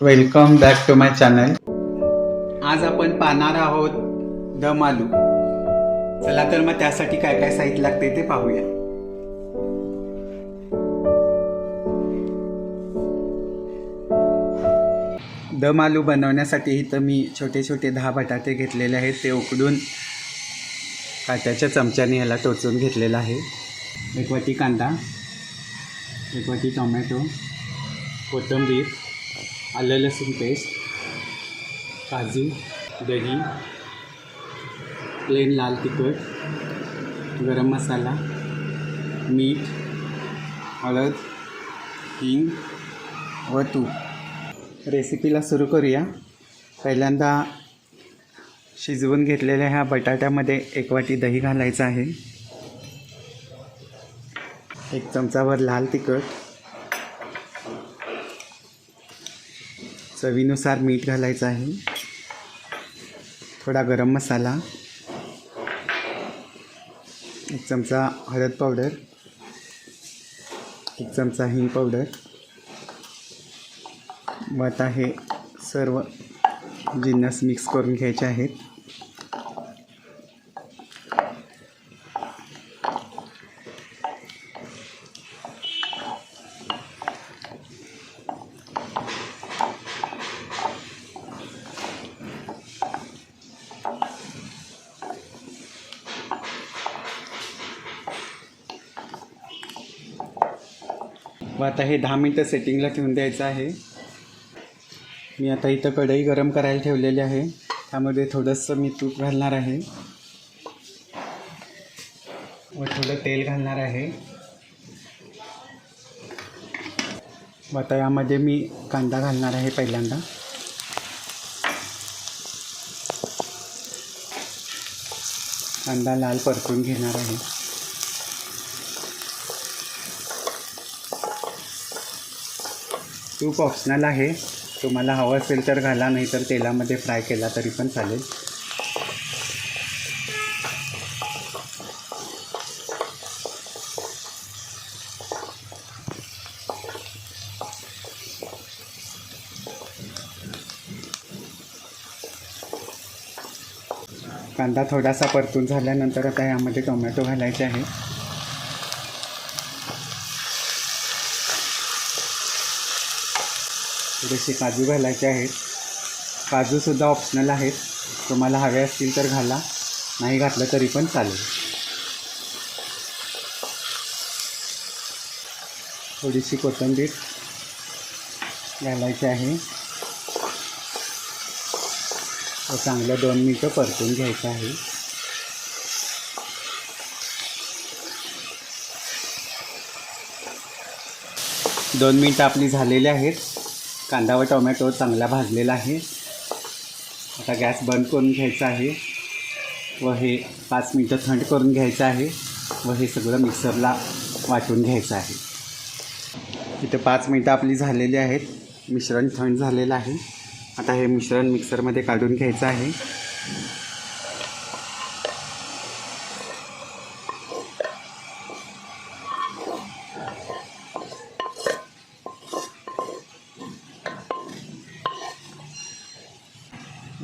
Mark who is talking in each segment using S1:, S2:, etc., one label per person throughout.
S1: Welcome back to my channel आज आपण पाहणार आहोत दम आलू चला तर मग त्यासाठी काय काय साहित्य लागते ते पाहूया. दम आलू बनवण्यासाठी इथं मी छोटे छोटे दहा बटाटे घेतलेले आहेत. ते उकडून काट्याच्या चमच्याने ह्याला टोचून घेतलेला आहे. एक वाटी कांदा एक वाटी टोमॅटो कोथिंबीर आलं लसूण पेस्ट काजू दही प्लेन लाल तिखट गरम मसाला मीठ हळद हिंग व तूप. रेसिपीला सुरू करूया. पहिल्यांदा शिजवून घेतलेल्या ह्या बटाट्यामध्ये एक वाटी दही घालायचं आहे. एक चमचाभर लाल तिखट चवीनुसार मीठ घालायचं आहे. थोडा गरम मसाला. एक चमचा हळद पावडर. एक चमचा हिंग पावडर. व आता हे सर्व जिन्नस मिक्स करून घ्यायचे आहेत. व आता हे दहा मिनटं सेटिंगला ठेवून द्यायचं आहे. मी आता इथं कढई गरम करायला ठेवलेली आहे. त्यामध्ये थोडंसं मी तूप घालणार आहे. व थोडं तेल घालणार आहे. व आता यामध्ये मी कांदा घालणार आहे पहिल्यांदा. कांदा लाल परतून घेणार आहे. तूप ऑप्शनल आहे. तुम्हाला हवं असेल तर घाला नाही तर तेलामध्ये फ्राय केला तरी पण चालेल. कांदा थोडासा परतून झाल्यानंतर आता यामध्ये टोमॅटो घालायचे आहे. थोडेसे काजू घालायचे आहेत. काजूसुद्धा ऑप्शनल आहेत. तुम्हाला हवे असतील तर घाला. नाही घातलं तरी पण चालेल. थोडीशी कोथिंबीर घालायची आहे. व चांगलं दोन मिनटं परतून घ्यायचं आहे. दोन मिनटं आपली झालेली आहेत. कांदा व टोमॅटो चांगला भाजलेला आहे. आता गॅस बंद करून घ्यायचा आहे व हे पाच मिनटं थंड करून घ्यायचं आहे व हे सगळं मिक्सरला वाटून घ्यायचं आहे. इथं पाच मिनटं आपली झालेली आहेत. मिश्रण थंड झालेलं आहे. आता हे मिश्रण मिक्सरमध्ये काढून घ्यायचं आहे.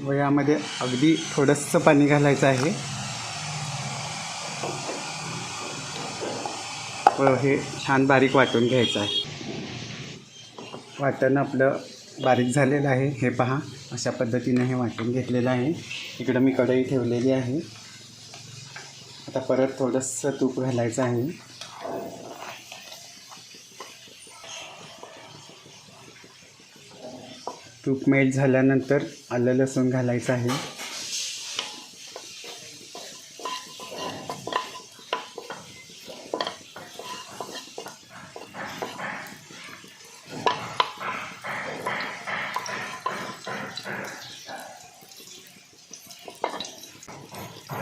S1: व यामध्ये अगदी थोडंसं पाणी घालायचं आहे. व हे छान बारीक वाटून घ्यायचं आहे. वाटण आपलं बारीक झालेलं आहे. हे पहा अशा पद्धतीने हे वाटून घेतलेलं आहे. इकडं मी कढई ठेवलेली आहे. आता परत थोडंसं तूप घालायचं आहे. तूप मेल्ट झाल्यानंतर आलं लसूण घालायचं आहे.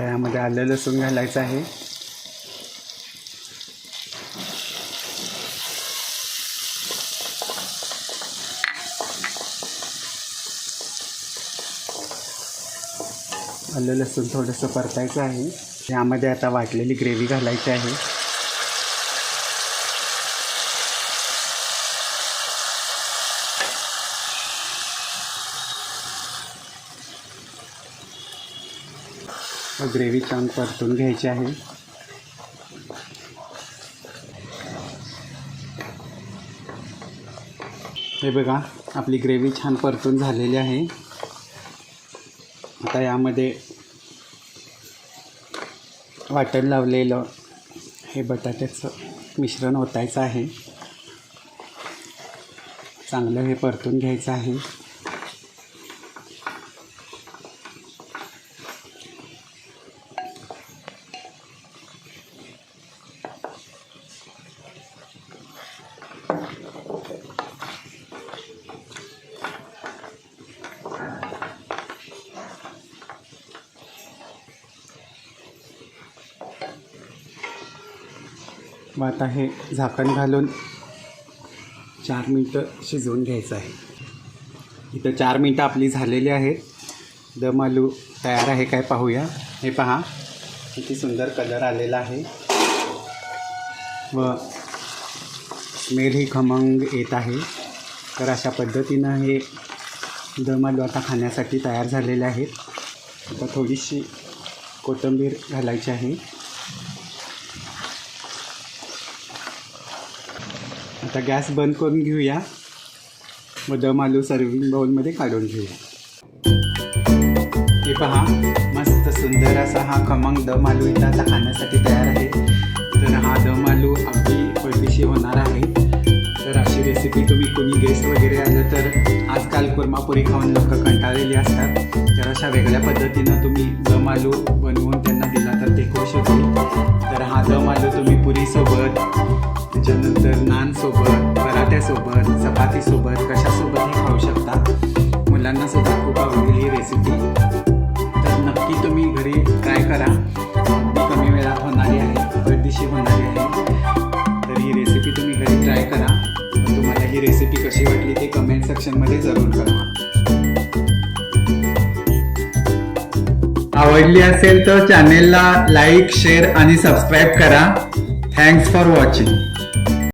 S1: यामध्ये आलं लसूण घालायचं आहे. आलं लसूण थोडंसं परतायचं आहे. यामध्ये आता वाटलेली ग्रेव्ही घालायची आहे. ग्रेव्ही छान परतून घ्यायची आहे. हे बघा आपली ग्रेव्ही छान परतून झालेली आहे. आता यामध्ये वाटण लावलेलं हे बटाट्याचं मिश्रण ओतायचं आहे. चांगलं हे परतून घ्यायचं आहे. मग आता हे झाकण घालून चार मिनटं शिजवून घ्यायचं आहे. इथं चार मिनटं आपली झालेली आहेत. दम आलू तयार आहे काय पाहूया. हे पहा किती सुंदर कलर आलेला आहे. व स्मेल ही खमंग येत आहे. तर अशा पद्धतीनं हे दम आलू आता खाण्यासाठी तयार झालेले आहेत. आता थोडीशी कोथिंबीर घालायची आहे. आता गॅस बंद करून घेऊया. व दम आलू सर्विंग बाउलमध्ये काढून घेऊया. हे पहा मस्त सुंदर असा हा खमंग दम आलू इथं आता खाण्यासाठी तयार आहे. तर हा दम आलू अगदी पैदेशी होणार आहे. तर अशी रेसिपी तुम्ही कोणी गेस्ट वगैरे आलं तर आजकाल कुर्मापुरी खाऊन लोक कंटाळलेली असतात. तर अशा वेगळ्या पद्धतीनं तुम्ही दम आलू बनवून त्यांना दिला तर ते खुश होतील. तर हा दम आलू तुम्ही पुरीसोबत त्याच्यानंतर नानसोबत पराठ्यासोबत चपातीसोबत कशासोबतही खाऊ शकता? मुलांना सुद्धा खूप आवडेल ही रेसिपी तर नक्की तुम्ही घरी ट्राय करा. अगदी कमी वेळात होणारी आहे गर्दीशी होणारी आहे. तर ही रेसिपी तुम्ही घरी ट्राय करा. तुम्हाला ही रेसिपी कशी वाटली ते कमेंट सेक्शनमध्ये जरूर करा आवडली असेल तर चॅनेलला लाईक शेअर आणि सबस्क्राईब करा. Thanks for watching